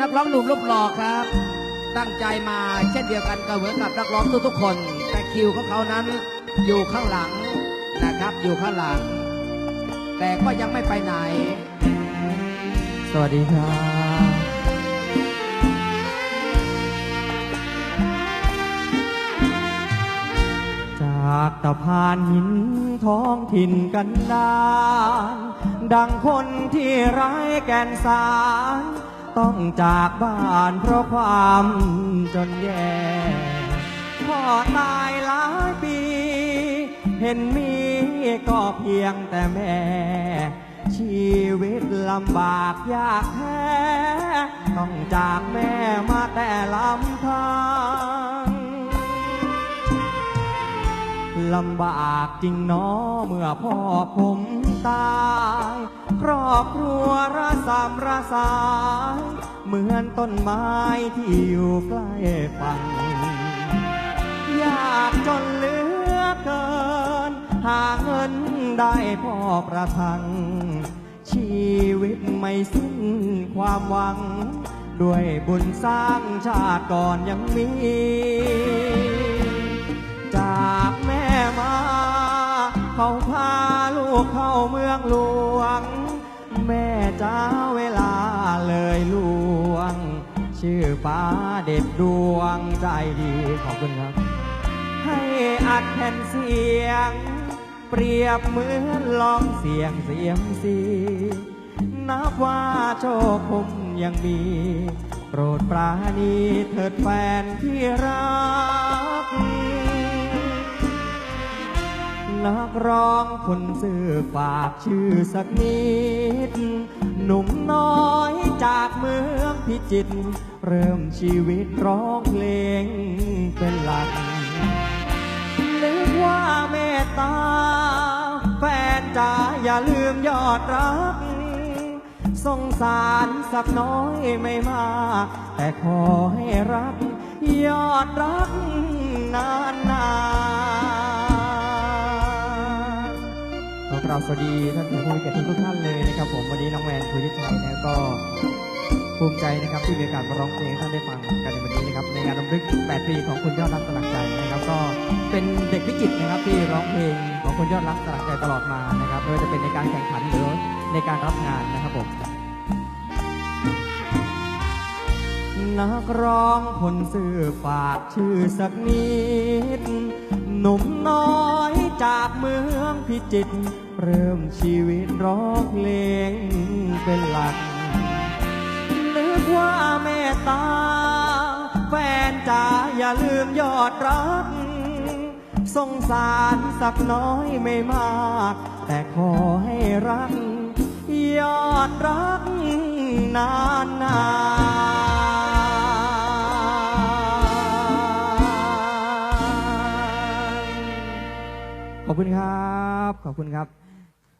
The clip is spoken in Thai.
นักร้องหนุ่มรูปหล่อครับ ตั้งใจมาเช่นเดียวกันกับเหมือนกับนักร้องทุกๆคน แต่คิวของเขานั้นอยู่ข้างหลังนะครับอยู่ข้างหลัง แต่ก็ยังไม่ไปไหน สวัสดีครับจากตะพานหินท้องถิ่นกันดานดังคนที่ไร้แก่นสาร ต้องจากบ้านเพราะความจนแย่พ่อตายหลายปี เห็นมีก็เพียงแต่แม่ ชีวิตลำบากยากแท้ ต้องจากแม่มาแต่ลำพัง ลำบากจริงเนาะเมื่อพ่อผมตาย ครอบครัวระสามระสาย เหมือนต้นไม้ที่อยู่ใกล้ฝั่งยากจนเหลือเกิน หาเงินได้พ่อประทัง ชีวิตไม่สิ้นความหวัง ด้วยบุญสร้างชาติก่อนยังมี มา เขาพาลูกเข้าเมืองหลวง แม่จ้าเวลาเลยลวง ชื่อป้าเด็ดดวงใจดี ขอบคุณครับ ให้อัดแผ่นเสียง เปรียบเหมือนลองเสียงเสียมสีนับว่าโชคผมยังมี โปรดปราณีเถิดแฟนที่รัก นักร้องคนซื่อฝากชื่อสักนิด หนุ่มน้อยจากเมืองพิจิตรเริ่มชีวิตร้องเพลงเป็นหลักนึกว่าเมตตา แฟนจ๋าอย่าลืมยอดรัก สงสารสักน้อยไม่มากแต่ขอให้รัก ยอดรักนานน บสวัสดีท่านผู้มีเกียรติทุกท่านเลยนะครับผมวันนี้น้องแมนคุยทิชัยนะก็ภูมิใจนะครับที่มีโอกาสมาร้องเพลงท่านได้ฟังกันในวันนี้นะครับในงานรำลึก 8 ปีของคุณยอดรักสลักใจนะครับ ก็เป็นเด็กพิจิตรนะครับที่ร้องเพลงของคุณยอดรักสลักใจตลอดมานะครับไม่ว่าจะเป็นในการแข่งขันหรือในการรับงานนะครับผมนักร้องคนสื่อฝากชื่อสักนิด หนุ่มน้อยจากเมืองพิจิตร เริ่มชีวิตร้องเพลงเป็นหลักนึกว่าเมตตา แฟนจ๋าอย่าลืมยอดรัก สงสารสักน้อยไม่มาก แต่ขอให้รัก ยอดรักนานนานขอบคุณครับ ขอบคุณครับ